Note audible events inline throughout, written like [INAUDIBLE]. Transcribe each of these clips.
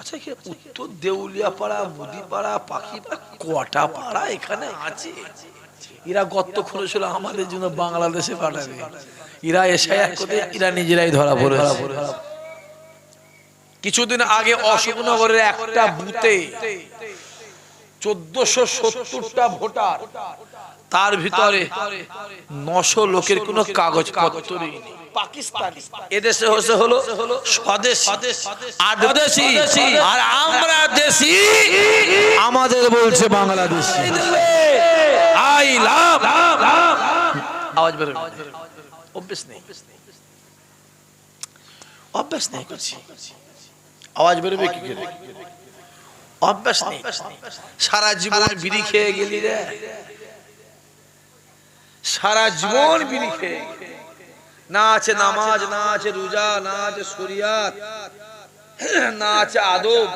আচ্ছা উত্তর দেউলিয়া পাড়া মুদিপাড়া পাখি কটা পাড়া এখানে আছে? এরা গর্ত খুঁড়েছিল আমাদের জন্য বাংলাদেশে পাঠাবে। এরা এসে করে এরা নিজেরাই ধরা পড়েছে। কিছুদিন আগে অশোকনগরের একটা বুথে চোদ্দশো সত্তরটা ভোটার। তার ভিতরে নশো লোকের কোনো কাগজ পত্র নেই। পাকিস্তানি। এদেশে হচ্ছে হলো স্বদেশ আর আমরা দেশি। আমাদের বলছে বাংলাদেশি। I love. আওয়াজ বেরোবে। অভ্যেস নেই। অভ্যাস নেই। করছি আওয়াজ বেরোবে কি করে? অভ্যাস নেই। সারা জীবন বিড়ি খেয়ে গেলি রে। সারা জীবন বিড়ি খেয়ে না আছে নামাজ না আছে রোজা না আছে শরিয়াত না আছে আদব।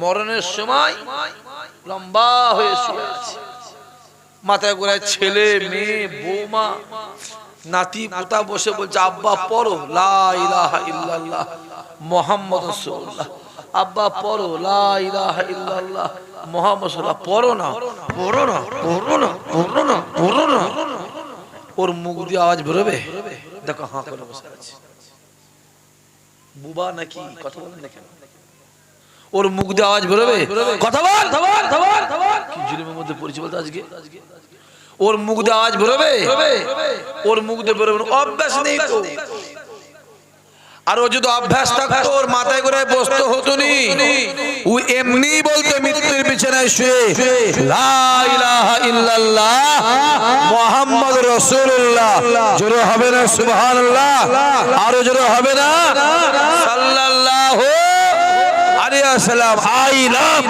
মরণের সময় লম্বা হয়ে শুয়ে আছে। মাথায় করে ছেলে মেয়ে বৌমা নাতি পোতা বসে বলছে আব্বা পড়ো লা ইলাহা ইল্লাল্লাহ মোহাম্মদ রাসূলুল্লাহ। আব্বা পড়ো লা ইলাহা ইল্লাল্লাহ। মোহাম্মদ রাসূলুল্লাহ পড়ো না। পড়ো না পড়ো না পড়ো না পড়ো না। ওর মুখ দিয়ে আওয়াজ বেরোবে? দেখো হাঁ করে বসে আছে। বুবা নাকি কথা বলেন না কেন? ওর মুখ দিয়ে আওয়াজ বেরোবে? কথা বল কি জুলুমের মধ্যে পড়েছি বলতে আজকে? ওর মুখ দিয়ে আওয়াজ বেরোবে? ওর মুখ দিয়ে বেরোবে অভ্যাস নেই তো। আর ও যদি অভ্যাস থাকতো ওর মাথায় করে বসতে হতো নি। ও এমনি বলতো মৃত্যুর বিছানায় শুয়ে লা ইলাহা ইল্লাল্লাহ মুহাম্মদ রাসূলুল্লাহ। জোরে হবে না সুবহানাল্লাহ। আরও জোরে হবে না। সাল্লাল্লাহু আলাইহি ওয়াসাল্লাম আই লাভ।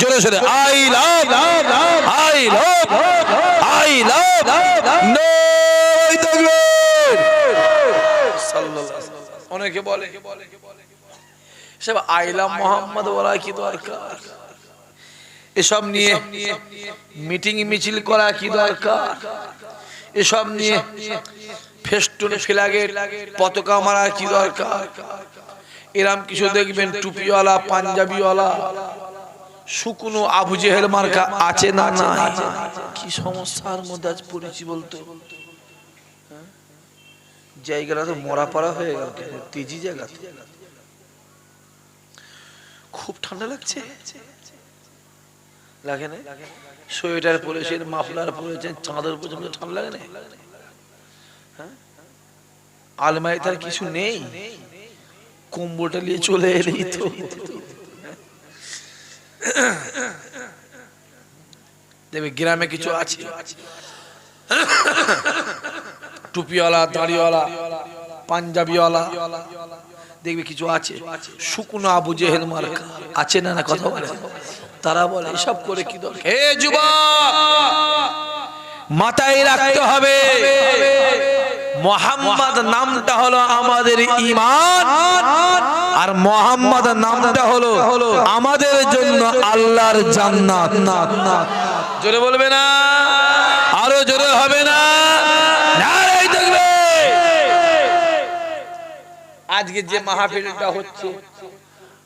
জোরে জোরে I love. I love. I love. তাকবীর। অনেকে বলে সব আইলাম মোহাম্মদ বলা কি দরকার? এসব নিয়ে মিটিং মিছিল করা কি দরকার? এসব নিয়ে পতাকা মারা কি দরকার? এরাম কিছু দেখবেন টুপিওয়ালা, পাঞ্জাবিওয়ালা, শুকনো আবু জেহেল মার্কা আছে না না কি সমস্যার মধ্যে আজ পড়েছি বলতো? জায়গাটা তো মরা পাড়া হয়ে গেল তেজি জায়গা খুব ঠান্ডা লাগছে? লাগে না? সোয়েটার পরেছেন, মাফলার পরেছেন, চাঁদের পর্যন্ত ঠান্ডা লাগে না? হ্যাঁ? আলমারি তার কিছু নেই? কম্বলটা নিয়ে চলে এলেই তো। দেখবে গ্রামে কিছু আছে? টুপিওয়ালা, দাড়িওয়ালা, পাঞ্জাবিওয়ালা। দেখবে কিছু আছে। শুকনো আবু জেহেল মার্কা। আছে না না কথা বলে? তারা বলে, এসব করে কি দরকার? হে যুবক! মাথায় রাখতে হবে। মোহাম্মদ নামটা হলো আমাদের ইমান আর মোহাম্মদ নামটা হলো আমাদের জন্য আল্লাহর জান্নাত। জোরে বলবে না আরও জোরে হবে না নারাই থাকবে আজকে যে মাহফিলটা হচ্ছে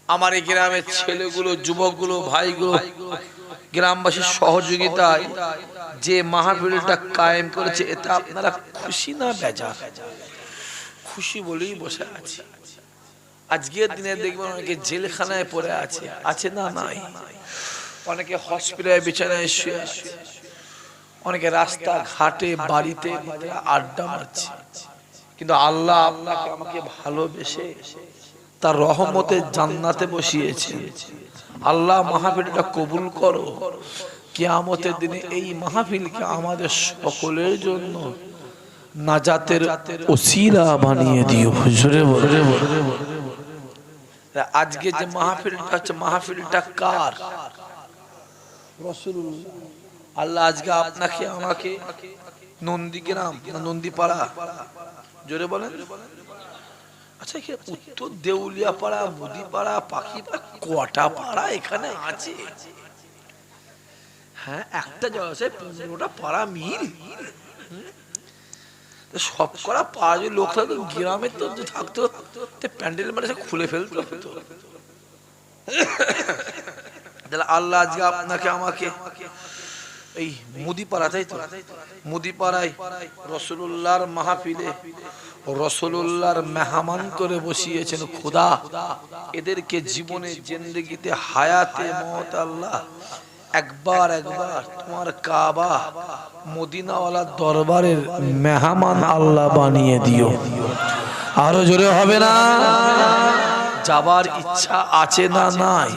আমার এই গ্রামের ছেলেগুলো যুবকগুলো ভাইগুলো গ্রামবাসীর সহযোগিতায় যে মাহফিলটা কায়েম করেছে এটা আপনারা খুশি না বেজা? খুশি বলেই বসে আছে। আজকের দিনে দেখবেন অনেকে জেলখানায় পড়ে আছে। আছে। না নাই? অনেকে হসপিটালে বিছানায় শুয়ে আছে। অনেকে রাস্তা ঘাটে বাড়িতে আড্ডা মারছে। কিন্তু আল্লাহ আপনাকে আমাকে ভালোবেসে তার রহমতে জান্নাতে বসিয়েছে আল্লাহ মাহফিলটা কবুল করো। কিয়ামতের দিনে এই মাহফিলকে আমাদের সকলের জন্য নাজাতের ওসিলা বানিয়ে দিও। হুজুরে বলে। আজকে যে মাহফিলটা হচ্ছে মাহফিলটা কার? আল্লাহ আজকে আপনাকে আমাকে নন্দীগ্রাম নন্দীপাড়া? জোরে বলেন। আচ্ছা কি উত্তর দেউলিয়া পাড়া মুদিপাড়া পাখি কটা পাড়া এখানে আছে। হ্যাঁ একটা জলাশয় পনেরোটা পাড়া মিল। সব করা পাড়া যদি লোক থাকতো গ্রামে তো থাকতো প্যান্ডেল মানে সে খুলে ফেলতো। তাহলে আল্লাহ আজকে আপনাকে, আমাকে এই মুদি পাড়া তাই তো? মুদি পাড়ায় রসুল্লাহর মাহফিলে রসুল্লাহর মেহমান করে বসিয়েছেন খুদা। এদেরকে জীবনে, জিন্দগিতে, হায়াতে, মত আল্লাহ একবার একবার তোমার কাবা, মদিনাওয়ালা দরবারের মেহমান আল্লাহ বানিয়ে দিও। আরও জোরে হবে না? যাবার ইচ্ছা আছে না নাই?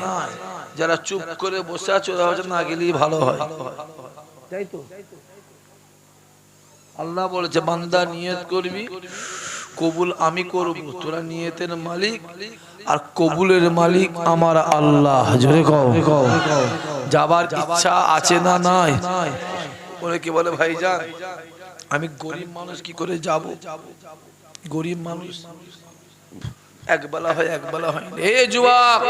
যারা চুপ করে বসে আছে না গেলেই ভালো হয়। আল্লাহ বলেছে, বান্দা নিয়ত করবি, কবুল আমি করব, তোরা নিয়তের মালিক, আর কবুলের মালিক আমার আল্লাহ। জোরে কও। যাবার ইচ্ছা আছে না নাই? ওরে কি বলে, ভাইজান, আমি গরিব মানুষ কি করে যাব? গরিব মানুষ একবেলা হয় একবেলা হয়। এ যুবক,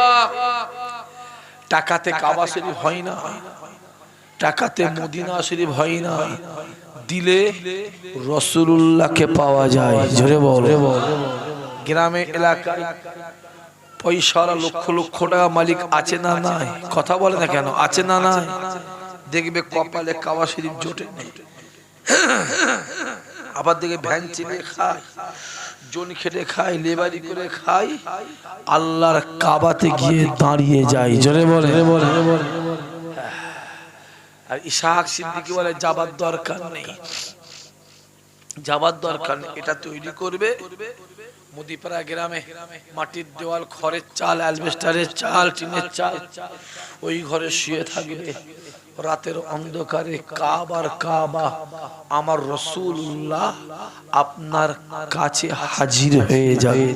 টাকাতে কাবা শরীফ হয় না। টাকাতে মদিনা শরীফ হয় না। দিলে রসুল্লাহকে পাওয়া যায়। জোরে বল। গ্রামে এলাকায় পয়সার লক্ষ লক্ষ টাকা মালিক আছে না নাই? কথা বলে না কেন? আছে না নাই? দেখবে কপালে কাবা শরীফ জোটে নেই। আবার দেখে ভ্যান চিনে খায়। জন খেটে খায় লেবারি করে খায়। আল্লাহর কাবাতে গিয়ে দাঁড়িয়ে যায়। জোরে বলে। আর ইসাহাক সিদ্দিকি বলে, যাবার দরকার নেই। যাবার দরকার নেই, এটা তৈরি করবে মুদিপাড়া গ্রামে। মাটির দেওয়াল, খড়ের চাল, অ্যালবেস্টারের চাল, টিনের চাল, ওই ঘরে শুয়ে থাকবে রাতের অন্ধকারে কাবার কাবা। আমার রসুল্লাহ আপনার কাছে হাজির হয়ে যাবে।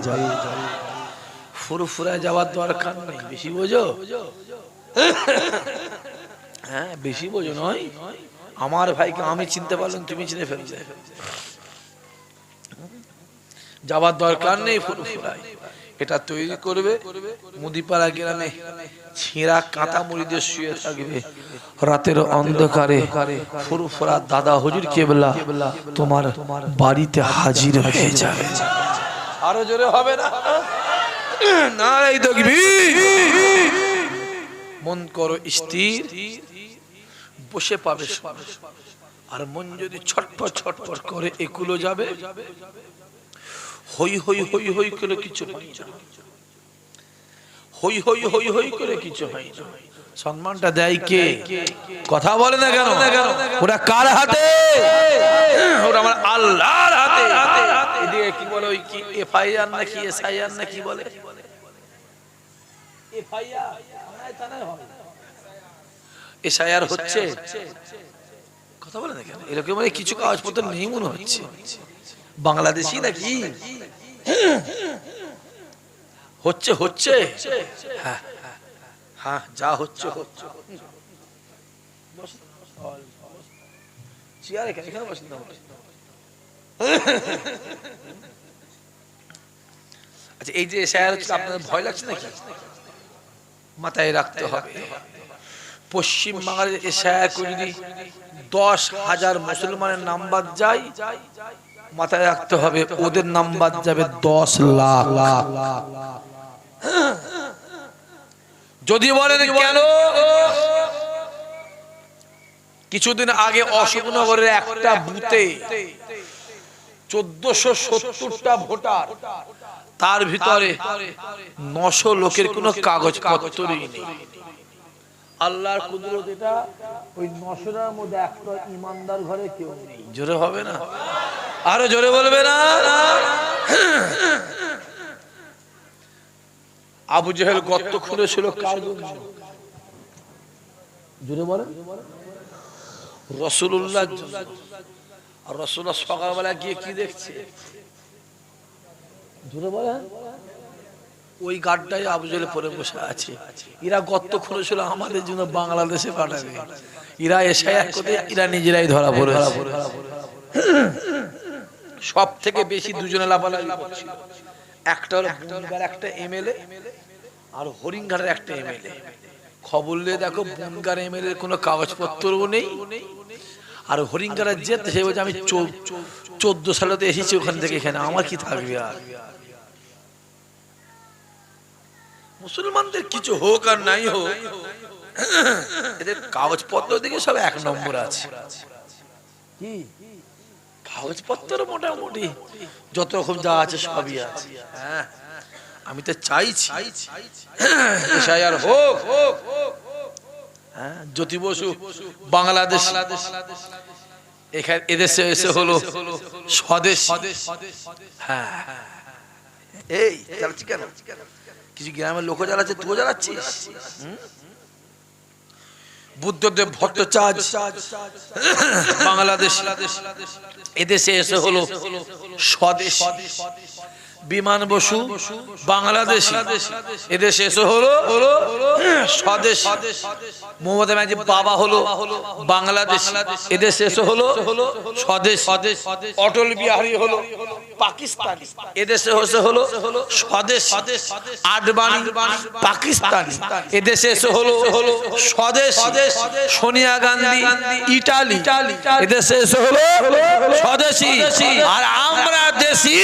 ফুরফুরা যাওয়ার দরকার নেই, বেশি বোঝো? হ্যাঁ বেশি বোঝো নয়। আমার ভাইকে আমি চিনতে পারলাম, তুমি চিনে যাবার দরকার নেই ফুরফুরায় এটা তৈরি করবে, মুদিপাড়া গ্রামে ছেঁড়া কাঁথা মুড়িতে শুয়ে থাকবে। রাতের অন্ধকারে ফুরফুরা দাদা হুজুর কেবলা তোমার বাড়িতে হাজির হয়ে যাবে। আরও জোরে হবে না? না এই দেখবি। মন করো স্থির। বসে পাবে আর মন যদি ছটপট ছটপট করে, একুলো যাবে। হই হই হই হই করে কিছু হয় না। হই হই হই হই করে কিছু হয় না। সম্মানটা দেয় কে? কথা বলে না কেন? ওরা কার হাতে? ওরা আমার আল্লাহর হাতে। এদিকে কি বলে ওই কি, এফআইআর না কি এসআইআর না কি বলে? এফআইআর থানায় হয়। এসআইআর হচ্ছে। কথা বলে না কেন? এরকম মানে কিছু কাগজপত্র নেই মনে হচ্ছে। বাংলাদেশি নাকি? হচ্ছে হচ্ছে। হ্যাঁ হ্যাঁ যা হচ্ছে হচ্ছে। চেয়ারে কেন এখানে বসেন আচ্ছা এই যে হচ্ছে আপনাদের ভয় লাগছে নাকি? মাথায় রাখতে হবে। পশ্চিম এসআইআর করে যদি দশ হাজার মুসলমানের নাম্বার যায় মাথায় রাখতে হবে ওদের নাম্বার যাবে দশ লাখ। যদি বলেন কেন? কিছুদিন আগে অশোকনগরের একটা বুথে চোদ্দশো সত্তরটা ভোটার। তার ভিতরে নশো লোকের কোনো কাগজ পত্রই নেই। আল্লাহর কুদরত এটা ওই নশোটার মধ্যে একটা ইমানদার ঘরে কেউ নেই। জোরে হবে না? আরও জোরে বলবে না? আবু জেহেল গর্ত খুঁড়েছিল কার জন্য? জোরে বলেন। রসুল্লাহ আর রসুল্লাহ সকালবেলা গিয়ে কি দেখছে? জোরে বলেন। ওই গাড্ডায় আবুজলে পরে বসে আছে। এরা গর্ত খুঁড়েছিল আমাদের জন্য বাংলাদেশে পাঠাবে। এরা এসে এরা নিজেরাই ধরা পড়ে সব থেকে বেশি দুজনে লাফালাফি করছিল। একটা হলো বনগার একটা এমএলএ, আর হরিণঘাটের একটা এমএলএ। খবর নিয়ে দেখো বনগার এমএলএ কোনো কাগজপত্রও নেই। আর হরিঙ্গারা যেতে সে বলছে, আমি চোদ্দ সালেতে এসেছি ওখান থেকে এখানে, আমার কি থাকবে আর? মুসলমানদের কিছু হোক আর নাই হোক, এদের কাগজপত্র দিকে সব এক নম্বর আছে। কি? কাগজপত্র মোটামুটি, যত রকম যা আছে সবই আছে। হ্যাঁ আমি তো চাইছি এসআইআর হোক। হ্যাঁ জ্যোতি বসু, বাংলাদেশ। এখানে, এদেশে এসে হলো স্বদেশ। হ্যাঁ। এই কিছু গ্রামের লোকও জ্বালাচ্ছে তুই জ্বালাচ্ছিস? বুদ্ধদেব ভট্টাচার্য বাংলাদেশ এদেশে এসে হলো স্বদেশ। বিমান বসু, বাংলাদেশ। এদেশে এসে হলো, স্বদেশ। মমতা ব্যানার্জি বাবা হলো, বাংলাদেশ। এদেশে এসে হলো, স্বদেশ। অটল বিহারী হলো, পাকিস্তান। এদেশে এসে হলো, স্বদেশ। আডবাণী, পাকিস্তান। এদেশে এসে হলো, স্বদেশ। সোনিয়া গান্ধী, ইটালি। এদেশে এসে হলো, স্বদেশী। আর আমরা দেশি।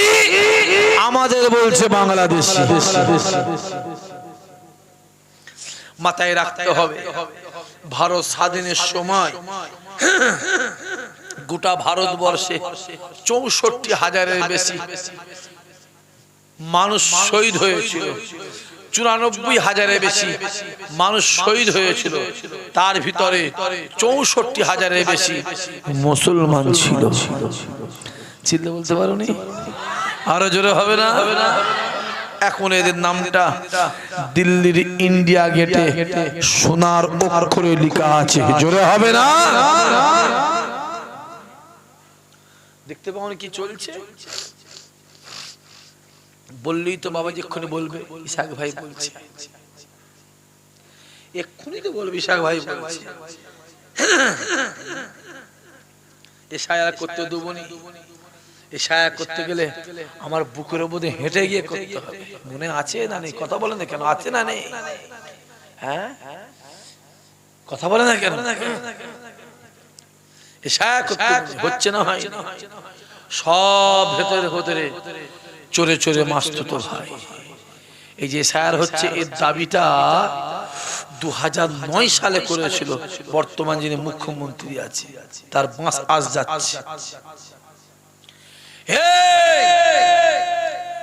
আমাদের বলছে বাংলাদেশ। মাথায় রাখতে হবে। ভারত স্বাধীনের সময় গোটা ভারতবর্ষে চৌষট্টি হাজারের বেশি মানুষ শহীদ হয়েছিল। চুরানব্বই হাজারের বেশি মানুষ শহীদ হয়েছিল। তার ভিতরে চৌষট্টি হাজারের বেশি মুসলমান ছিল। ছিল বলতে পারো আরও জোরে হবে না? হবে না। এখন এদের নামটা দিল্লির ইন্ডিয়া গেটে সোনার অক্ষরে লেখা আছে। জোরে হবে না? দেখতে পাও কি চলছে? বললেই তো বাবাজি এক্ষুনি বলবে ইসাক ভাই বলছে। এক্ষুনি তো বলবে ইসাক ভাই বলছে। এ সায়া করতে দেবো নি। এ সায়া করতে গেলে আমার বুকের মধ্যে হেঁটে গিয়ে করতে হবে। মনে আছে না নেই? কথা বলে না কেন? আছে না নেই? হ্যাঁ? কথা বলে না কেন? এ সায়া করতে হচ্ছে না হয় সব ভেতরে ভেতরে চোরে চোরে মাস্ত তো ভাই। এই যে স্যার হচ্ছে, এর দাবিটা দু সালে করেছিল। বর্তমান যিনি মুখ্যমন্ত্রী আছে তার বাঁশ আজ যাচ্ছে। এই!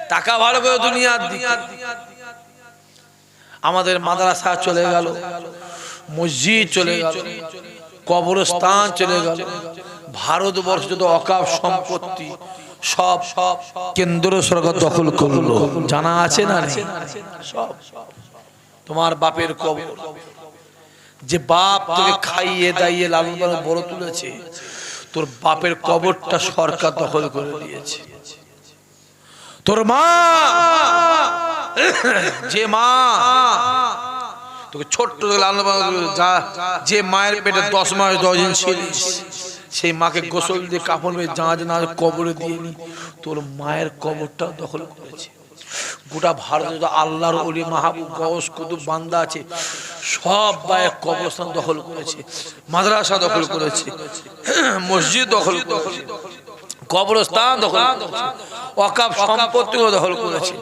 টাকা ভালো করে দুনিয়ার আমাদের মাদ্রাসা চলে গেল মসজিদ চলে গেল কবরস্থান চলে গেল ভারতবর্ষ যত অকাপ সম্পত্তি সব সব কেন্দ্র সরকার দখল করল। জানা আছে না? সব। তোমার বাপের কবর। যে বাপ তোকে খাইয়ে দাইয়ে লালন পালন বড় তুলেছে তোর বাপের কবরটা সরকার দখল করে দিয়েছে। তোর মা! [COUGHS] যে মা! তোকে ছোট্ট যা যে মায়ের পেটে দশ মাস দশ দিন ছিলিস সেই মাকে গোসল দিয়ে কাপড় মেয়ে জাঁজ না কবরে দিয়ে নি। তোর মায়ের কবরটা দখল করেছে। গোটা ভারতে যত আল্লাহর অলি মাহবুব গস কুতুব, বান্দা আছে। সব মায়ের কবরস্থান দখল করেছে, মাদ্রাসা দখল করেছে, মসজিদ দখল করেছে, কবরস্থান দখল অকাপ সম্পত্তিও দখল করেছে।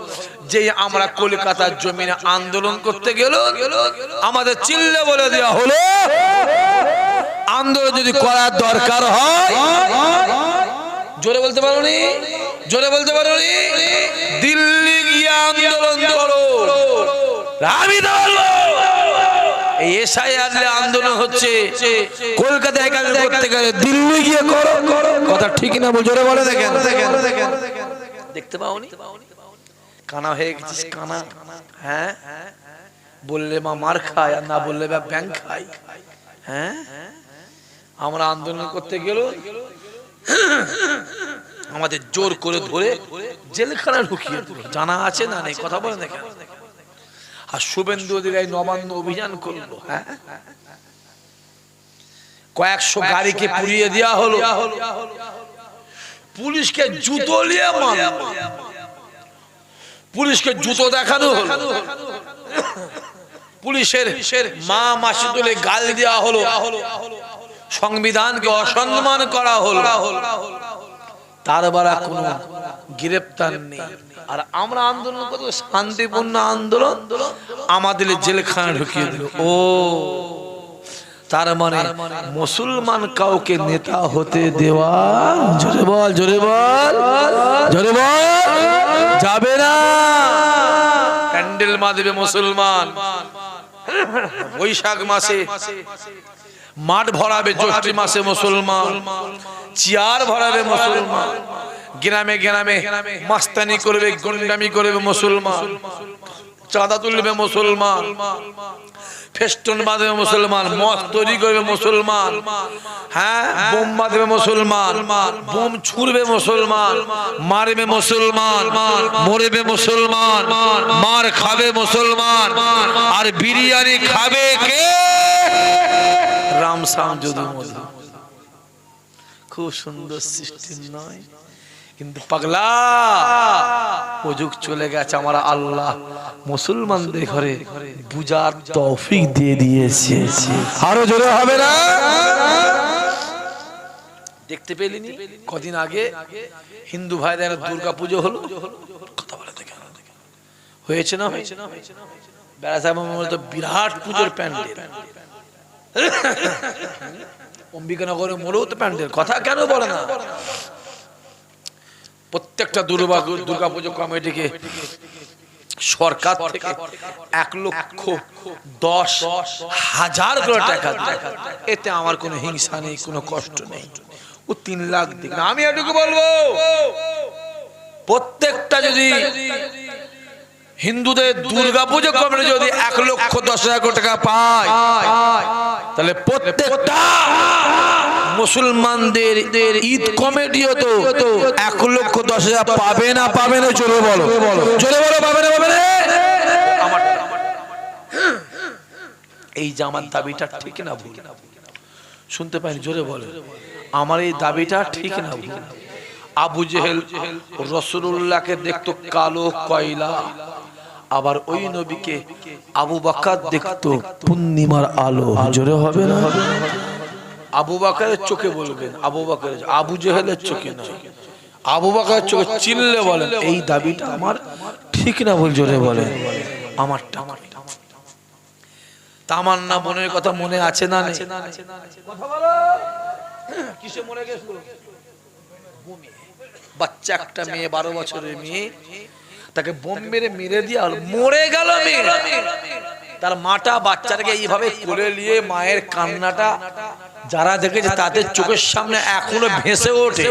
যে আমরা কলকাতার জমিনে আন্দোলন করতে গেল, আমাদের চিল্লে বলে দেওয়া হলো, আন্দোলন যদি করার দরকার হয়, জোরে বলতে পারো জোরে বলতে পারো দিল্লি আন্দোলন আমি এসআই আনলে আন্দোলন হচ্ছে। কলকাতায় কাজ দিল্লি গিয়ে করো। কথা ঠিক না, বল দেখতে পাওনি? কানা হয়ে গেছিস, কানা। হ্যাঁ? বললে মা মার খায়, আর না বললে বা ব্যাংক খায়। হ্যাঁ? আমরা আন্দোলন করতে গেল। আমাদের জোর করে ধরে জেলখানা ঢুকিয়ে। জানা আছে না নেই? কথা বলে দেখেন। আর শুভেন্দু অধিকারী নবান্ন অভিযান করল হ্যাঁ? কয়েকশো গাড়িকে পুড়িয়ে দেওয়া হলো। পুলিশকে জুতো নিয়ে পুলিশকে জুতো দেখানো পুলিশের মা মাসি তুলে গাল দেওয়া হলো। সংবিধানকে অসম্মান করা হলো। তার বেলা কোনো গ্রেপ্তার নেই। আর আমরা আন্দোলন করব, শান্তিপূর্ণ আন্দোলন আমাদের জেলখানা ঢুকিয়ে দিল। ও, তার মানে মুসলমান কাউকে নেতা হতে দেওয়া, জোরে বল জোরে বল জোরে বল, যাবে না। প্যান্ডেল মাদেবে মুসলমান। বৈশাখ মাসে মাঠ ভরাবে জ্যৈষ্ঠ মাসে মুসলমান। চেয়ার ভরাবে মুসলমান। গ্রামে গ্রামে মাস্তানি করবে গুন্ডামি করবে মুসলমান। চাঁদা তুলবে মুসলমান। ফেস্টন বাঁধবে মুসলমান। মদ তৈরি করবে মুসলমান। হ্যাঁ বোম বাঁধবে মুসলমান। বোম ছুড়বে মুসলমান। মারবে মুসলমান। মরবে মুসলমান। মার খাবে মুসলমান। আর বিরিয়ানি খাবে কে? রাম সাম যদু মধু খুব সুন্দর সৃষ্টি নয়, কিন্তু পাগলা, ও যুগ চলে গেছে আমার আল্লাহ মুসলমানদের ঘরে বুজার তৌফিক দিয়ে দিয়েছে। আরও জোরে হবে না? দেখতে পেলিনি? কদিন আগে হিন্দু ভাইদের দুর্গা পুজো হলো। কথা বলে দেখে। হয়েছে না? হয়েছে না? বেড়াতে তো বিরাট পুজোর প্যান্ডেল। অম্বিকানগরে প্যান্ডেল। কথা কেন বলে না? প্রত্যেকটা দুর্গা দুর্গা পুজো কমিটিকে সরকার থেকে এক লক্ষ দশ হাজার করে টাকা এতে আমার কোনো হিংসা নেই, কোনো কষ্ট নেই। ও তিন লাখ দিক। আমি এটুকু বলব, প্রত্যেকটা যদি হিন্দুদের দুর্গা পুজো কমিটি যদি এক লক্ষ দশ হাজার কোটি টাকা পায় তাহলে প্রত্যেকটা মুসলমানদের ঈদ কমিটিও তো এক লক্ষ দশ হাজার পাবে না পাবে না চলে বলো। চলে বলো। পাবে না পাবে না। এই যে আমার দাবিটা ঠিক না ভুল। শুনতে পাইনি জোরে বলে। আমার এই দাবিটা ঠিক না ভুল। আবু জেহেল রসুল্লাহকে দেখতো কালো কয়লা। আবার ওই নবীকে আবু বাকার দেখতো পূর্ণিমার আলো। জোরে হবে না? আবু বাকারের চোখে বলবেন আবু বাকারের আবু জেহেলের চোখে নয়। আবু বাকারের চোখে চিনলে বলেন এই দাবিটা আমার ঠিক না বল জোরে বলে আমার আমারটা তামান্না বোনের কথা মনে আছে না নেই? কথা বলো। কিসে মরে গেছিল? বাচ্চা একটা মেয়ে বারো বছরের মেয়ে। তাকে বোম মেরে মেরে দিয়ে মরে গেল তার মাটা বাচ্চাটাকে এইভাবে কোলে নিয়ে মায়ের কান্নাটা যারা দেখেছে তাদের চোখের সামনে এখনও ভেসে ওঠে।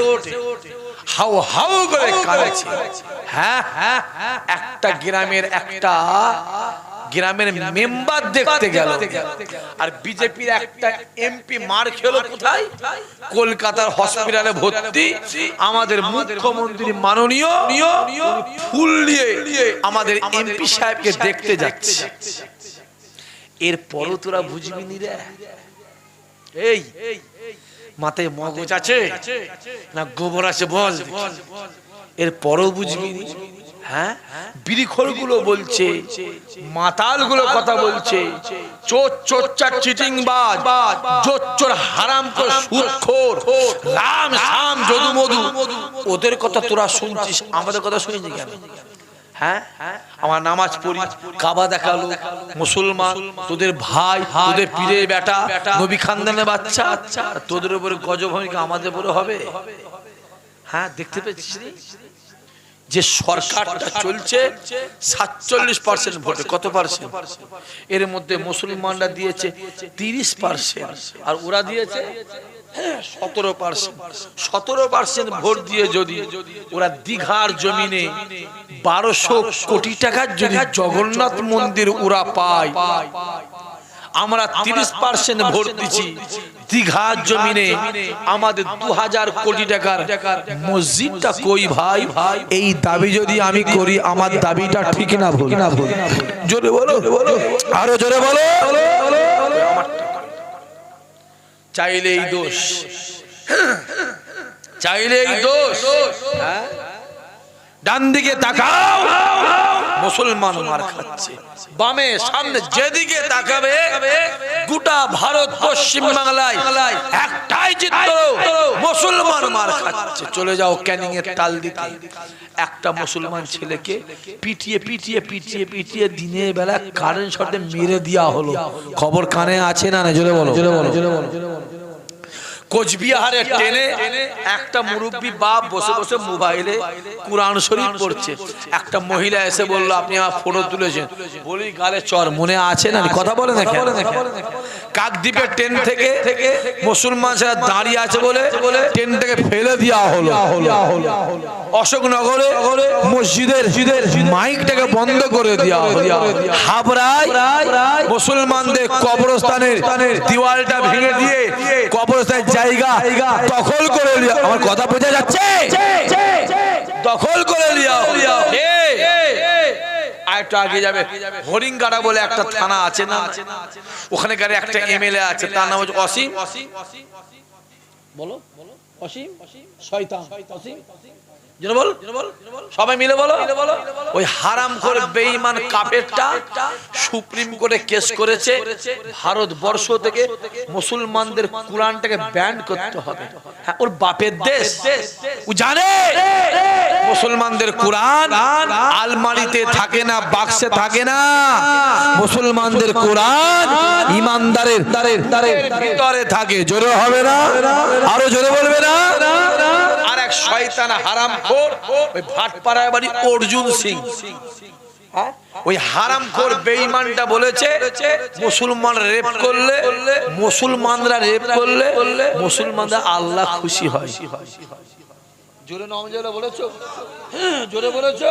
হাউ হাউ করে কাঁদছে। হ্যাঁ হ্যাঁ একটা গ্রামের একটা গ্রামের মেম্বার দেখতে গেল। আর বিজেপির একটা এমপি মার খেলো কোথায়? কলকাতার হসপিটালে ভর্তি। আমাদের মুখ্যমন্ত্রী মাননীয়। ফুল নিয়ে আমাদের এমপি সাহেবকে দেখতে যাচ্ছে। এর পরও তোরা বুঝবি নি রে? এই, মাথায় মগজ আছে? না গোবর আছে বল এর পরও বুঝবি হ্যাঁ? বিড়িখোরগুলো বলছে মাতালগুলো কথা বলছে চোর চোরচার চিটিং বাজ চোর চোর হারাম কর সুদখোর রাম শাম যদু মধু। ওদের কথা তোরা শুনছিস আমাদের কথা শুনিনি কেন? হ্যাঁ? আমার নামাজ পড়ি কাবা দেখাল মুসলমান তোদের ভাই তোদের পীরের বেটা নবী খানদানের বাচ্চা তোদের উপরে গজভূমিকা আমাদের উপরে হবে। হ্যাঁ দেখতে পেয়েছিস রে? যে সরকারটা চলছে সাতচল্লিশ পার্সেন্ট ভোটে। কত পার্সেন্ট? এর মধ্যে মুসলমানরা দিয়েছে তিরিশ পার্সেন্ট। আর ওরা দিয়েছে সতেরো পার্সেন্ট। সতেরো পার্সেন্ট ভোট দিয়ে যদি ওরা দীঘার জমিনে বারোশো কোটি টাকার যদি জগন্নাথ মন্দির ওরা পায় আমরা তিরিশ পার্সেন্ট ভোট দিচ্ছি দীঘার জমিনে আমাদের দু হাজার কোটি টাকার মসজিদটা কই ভাই? ভাই? এই দাবি যদি আমি করি আমার দাবিটা ঠিক না ভুল। না ভুল। জোরে বলো। আরও জোরে বলো। চাইলে এই দোষ। চাইলে এই দোষ। হ্যাঁ? ডান দিকে তাকাও। মুসলমান মার খাচ্ছে। বামে সামনে যেদিকে তাকাবে গোটা ভারত পশ্চিম বাংলায় একটাই চিত্র মুসলমান মার খাচ্ছে। চলে যাও ক্যানিং এর টাল দিতে একটা মুসলমান ছেলেকে পিটিয়ে পিটিয়ে পিটিয়ে পিটিয়ে দিনের বেলা কারেন্ট শটে মেরে দেওয়া হলো। খবর কানে আছে না না? জোরে বলো। জোরে বলো। জোরে বলো। কোচবিহারের ট্রেনে একটা মুরব্বী বাপ বসে বসে মোবাইলে কোরআন শরীফ পড়ছে। একটা মহিলা এসে বলল আপনি আমার ফটো তুলেছেন। বলি গালে চর মনে আছে না কথা বলে না কাকদ্বীপের ট্রেন থেকে মুসলমান সেরা দাঁড়িয়ে আছে বলে ট্রেন থেকে ফেলে দেওয়া হলো। অশোকনগরে মসজিদের মাইকটাকে বন্ধ করে দেওয়া হলো। হাবড়ায় মুসলমানদের কবরস্থানের দেওয়ালটা ভেঙে দিয়ে কবরস্থানের জায়গা দখল করে লিয়া আমার কথা বোঝা যাচ্ছে? দখল করে হরিঙ্গাড়া বলে একটা থানা আছে না? কারে একটা এমএলএ আছে বলো অসীম? বল সবাই মিলে বলো। ওই হারাম করে বেঈমান কাফেরটা সুপ্রিম কোর্টে কেস করেছে ভারতবর্ষ থেকে মুসলমানদের কোরআনটাকে ব্যান করতে হবে। হ্যাঁ ওর বাপের দেশ। ও জানে? মুসলমানদের কোরআন আলমারিতে থাকে না বাক্সে থাকে না। মুসলমানদের কোরআন ইমানদারের ভিতরে থাকে। জোরে হবে না? আরও জোরে বলবে না? এক শয়তান হারাম খোর। ওই ভাটপাড়ায় বাড়ি অর্জুন সিং। হ্যাঁ? ওই হারাম খোর বেঈমানটা বলেছে মুসলমান রেপ করলে মুসলমানরা রেপ করলে মুসলমানরা আল্লাহ খুশি হয়। জোরে নাম জোরে বলেছ? হ্যাঁ, জোরে বলেছ।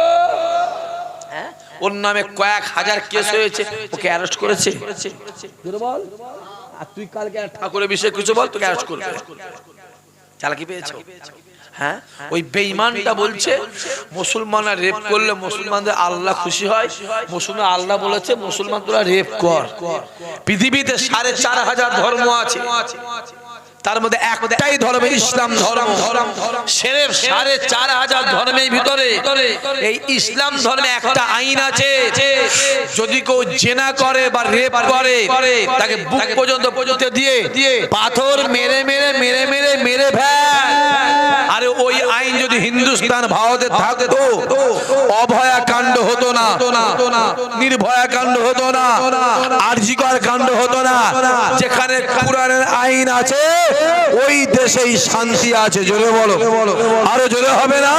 হ্যাঁ? ওর নামে কয়েক হাজার কেস হয়েছে ওকে অ্যারেস্ট করেছে। জোরে বল। আর তুই কালকে ঠাকুরের বিষয়ে কিছু বল তোকে অ্যারেস্ট করবে। চালাকি পেয়েছ? হ্যাঁ? ওই বেঈমানটা বলছে মুসলমানরা রেপ করলে মুসলমানদের আল্লাহ খুশি হয়। মুসলমান আল্লাহ বলেছে মুসলমান তোরা রেপ কর। পৃথিবীতে সাড়ে চার হাজার ধর্ম আছে। তার মধ্যে একটাই ধর্ম ইসলাম ধর্ম। সেরে সাড়ে চার হাজার ধর্মের ভিতরে এই ইসলাম ধর্মে একটা আইন আছে। যদি কেউ জেনা করে বা রেপ করে তাকে বুক পর্যন্ত পর্যন্ত দিয়ে পাথর মেরে মেরে মেরে মেরে মেরে ফেল। আরে ওই আইন যদি হিন্দুস্তান ভারতে থাকতো অভয়া কাণ্ড হতো না নির্ভয়া কাণ্ড হতো না আরজিকর কাণ্ড হতো না যেখানে কোরআনের আইন আছে। ওই দেশেই শান্তি আছে জোরে বলো। আরও জোরে হবে না?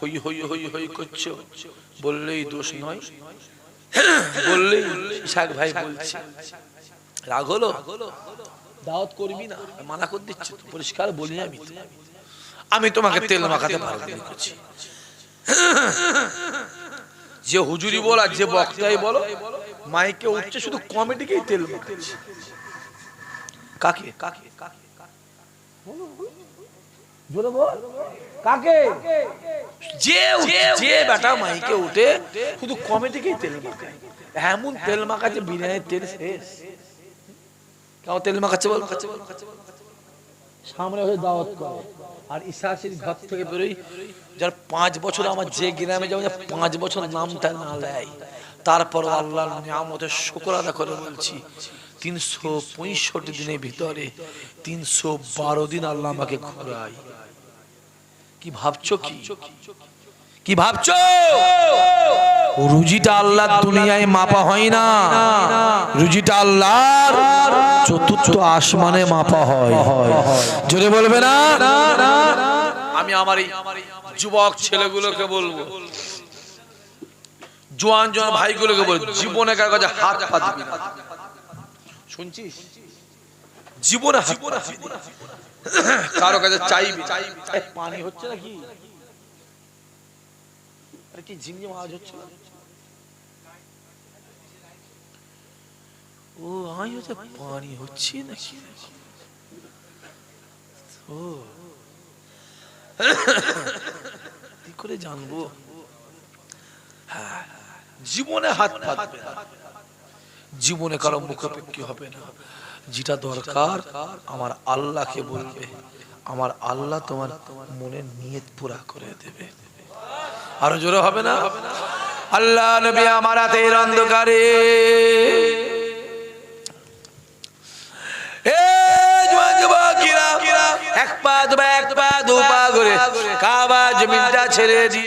হই হই হই হই করছ। বললেই দোষ নয়। বললেই শাক ভাই বলছি। রাগ হলো? দাওয়াত করবি না? মানা করে দিচ্ছি পরিষ্কার বলি আমি। আমি তোমাকে তেল মাখাতে পারব করছি। যে হুজুরি বল আর যে বক্তাই বলো মাইকে উঠছে শুধু কমেডিকেই তেল মাখাচ্ছে। কাকে? কাকে? কাকে? জোরে বল। কাকে? যে উঠে- যে বেটা মাইকে উঠে শুধু কমেডিকেই তেল মাখায়। এমন তেল মাখাচ্ছে বিরিয়ানির তেল শেষ। কেউ তেল মাখাচ্ছে বল? সামনে হয়ে দাওয়াত করে। আর ইসাসির ঘর থেকে বেরোই। যার পাঁচ বছর আমার যে গ্রামে যাব পাঁচ বছর নামটা না নেয় তারপর আল্লাহ নিয়ামতের শুকর আদা করে বলছি তিনশো পঁয়ষট্টি দিনের ভিতরে, তিনশো বারো দিন আল্লাহ আমাকে ঘোরায়। কি ভাবছ কি? কি ভাবছ? রুজিটা আল্লাহ দুনিয়ায় মাপা হয় না। রুজিটা আল্লাহর চতুর্থ আসমানে মাপা হয়। জোরে বলবে না? আমি আমার এই যুবক ছেলেগুলোকে বলব, জোয়ান জোয়ান ভাইগুলোকে বলব, জীবনে কাছে হাত পা দিবি না। শুনছিস? জীবনে কারও কাছে চাইবি। পানি হচ্ছে নাকি? আরে কি ঝিমঝিম আওয়াজ হচ্ছে? না? ও আমি হচ্ছে পানি হচ্ছে নাকি? ও। কি করে জানব? হ্যাঁ, জীবনে হাত পাতবে না। জীবনে কারও মুখাপেক্ষি হবে না। যেটা দরকার, আমার আল্লাহকে বলবে। আমার আল্লাহ তোমার মনের নিয়ত পুরা করে দেবে। আরও জোরে হবে না? আল্লাহ নবী আমার হাতের অন্ধকারে। এক পা দুপা এক পা দু পা করে কাবা জমিনটা ছেড়ে